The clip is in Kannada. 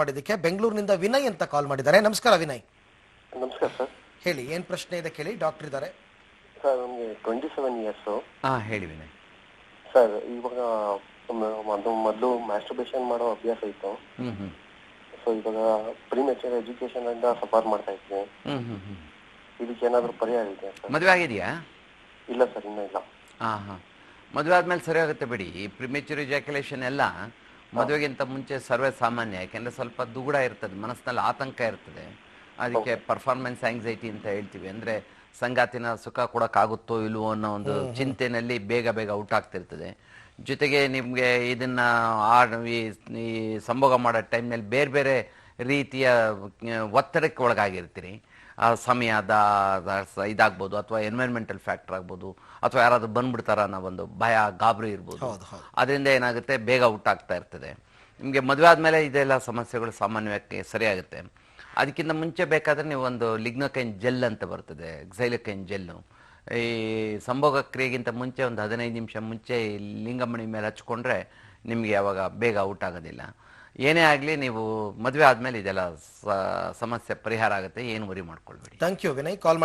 ಮಾಡಿದ್ದಕ್ಕೆ ಬೆಂಗಳೂರಿನಿಂದ ವಿನಯ್ ಅಂತ ಕಾಲ್ ಮಾಡಿದ್ದಾರೆ. ನಮಸ್ಕಾರ ವಿನಯ್. ನಮಸ್ಕಾರ ಸರ್. ಹೇಳಿ ಏನ್ ಪ್ರಶ್ನೆ ಇದೆ ಕೇಳಿ ಡಾಕ್ಟರ್ ಇದ್ದಾರೆ. ಸರ್ ನಮಗೆ ಟ್ವೆಂಟಿ ಸೆವೆನ್ ಇಯರ್ಸು ಹಾ ಹೇಳಿ ವಿನಯ್. ಸರ್ ಇವಾಗ ಅದು ಮೊದಲು ಮ್ಯಾಸ್ಟರ್ಬೇಷನ್ ಮಾಡೋ ಅಭ್ಯಾಸ ಇತ್ತು. ಹ್ಮ್ ಹ್ಮ್. ಸೊ ಇವಾಗ ಪ್ರಿಮೆಚರ್ ಎಜುಕೇಶನ್ ಇಂದ ಸಪೋರ್ಟ್ ಮಾಡ್ತಾ ಇದ್ವಿ. ಹ್ಮ್ ಹ್ಮ್ ಹ್ಮ್. ಇದಕ್ಕೆ ಏನಾದರೂ ಪರಿಹಾರ ಇದೆಯಾ ಸರ್? ಮದುವೆ ಆಗಿದೆಯಾ? ಇಲ್ಲ ಸರ್ ಇನ್ನೂ ಇಲ್ಲ. ಹಾ ಹಾ ಮದುವೆ ಆದ್ಮೇಲೆ ಸರಿ ಆಗುತ್ತೆ ಬಿಡಿ. ಈ ಪ್ರಿಮೇಚರ್ ಇಜಾಕ್ಯುಲೇಷನ್ ಎಲ್ಲ ಮದುವೆಗಿಂತ ಮುಂಚೆ ಸರ್ವೆ ಸಾಮಾನ್ಯ ಯಾಕೆಂದ್ರೆ ಸ್ವಲ್ಪ ದುಗುಡ ಇರ್ತದೆ ಮನಸ್ಸಿನಲ್ಲಿ ಆತಂಕ ಇರ್ತದೆ. ಅದಕ್ಕೆ ಪರ್ಫಾರ್ಮೆನ್ಸ್ ಆಂಗ್ಸೈಟಿ ಅಂತ ಹೇಳ್ತೀವಿ. ಅಂದ್ರೆ ಸಂಗಾತಿನ ಸುಖ ಕೊಡಕ್ಕಾಗುತ್ತೋ ಇಲ್ವೋ ಅನ್ನೋ ಒಂದು ಚಿಂತೆನಲ್ಲಿ ಬೇಗ ಬೇಗ ಔಟ್ ಆಗ್ತಿರ್ತದೆ. ಜೊತೆಗೆ ನಿಮಗೆ ಇದನ್ನ ಆ ಈ ಸಂಭೋಗ ಮಾಡೋ ಟೈಮ್ನಲ್ಲಿ ಬೇರೆ ಬೇರೆ ರೀತಿಯ ಒತ್ತಡಕ್ಕೆ ಒಳಗಾಗಿರ್ತೀರಿ ಆ ಸಮಯದ ಇದಾಗ್ಬೋದು ಅಥವಾ ಎನ್ವೈರ್ಮೆಂಟಲ್ ಫ್ಯಾಕ್ಟರ್ ಆಗ್ಬೋದು ಅಥವಾ ಯಾರಾದ್ರೂ ಬಂದ್ಬಿಡ್ತಾರ ಅನ್ನೋ ಒಂದು ಭಯ ಗಾಬರಿ ಇರ್ಬೋದು. ಅದರಿಂದ ಏನಾಗುತ್ತೆ ಬೇಗ ಔಟ್ ಆಗ್ತಾ ಇರ್ತದೆ. ನಿಮಗೆ ಮದುವೆ ಆದಮೇಲೆ ಇದೆಲ್ಲ ಸಮಸ್ಯೆಗಳು ಸಾಮಾನ್ಯವಾಗಿ ಸರಿಯಾಗುತ್ತೆ. ಅದಕ್ಕಿಂತ ಮುಂಚೆ ಬೇಕಾದರೆ ನೀವು ಒಂದು ಲಿಗ್ನೋಕೈನ್ ಜೆಲ್ ಅಂತ ಬರ್ತದೆ ಎಕ್ಸೈಲಕೈನ್ ಜೆಲ್ಲು ಈ ಸಂಭೋಗ ಕ್ರಿಯೆಗಿಂತ ಮುಂಚೆ ಒಂದು ಹದಿನೈದು ನಿಮಿಷ ಮುಂಚೆ ಲಿಂಗಮಣಿ ಮೇಲೆ ಹಚ್ಕೊಂಡ್ರೆ ನಿಮಗೆ ಯಾವಾಗ ಬೇಗ ಔಟ್ ಆಗೋದಿಲ್ಲ. ಏನೇ ಆಗಲಿ ನೀವು ಮದುವೆ ಆದಮೇಲೆ ಇದೆಲ್ಲ ಸಮಸ್ಯೆ ಪರಿಹಾರ ಆಗುತ್ತೆ, ಏನು worry ಮಾಡ್ಕೊಳ್ಬೇಡಿ. Thank you Vinay call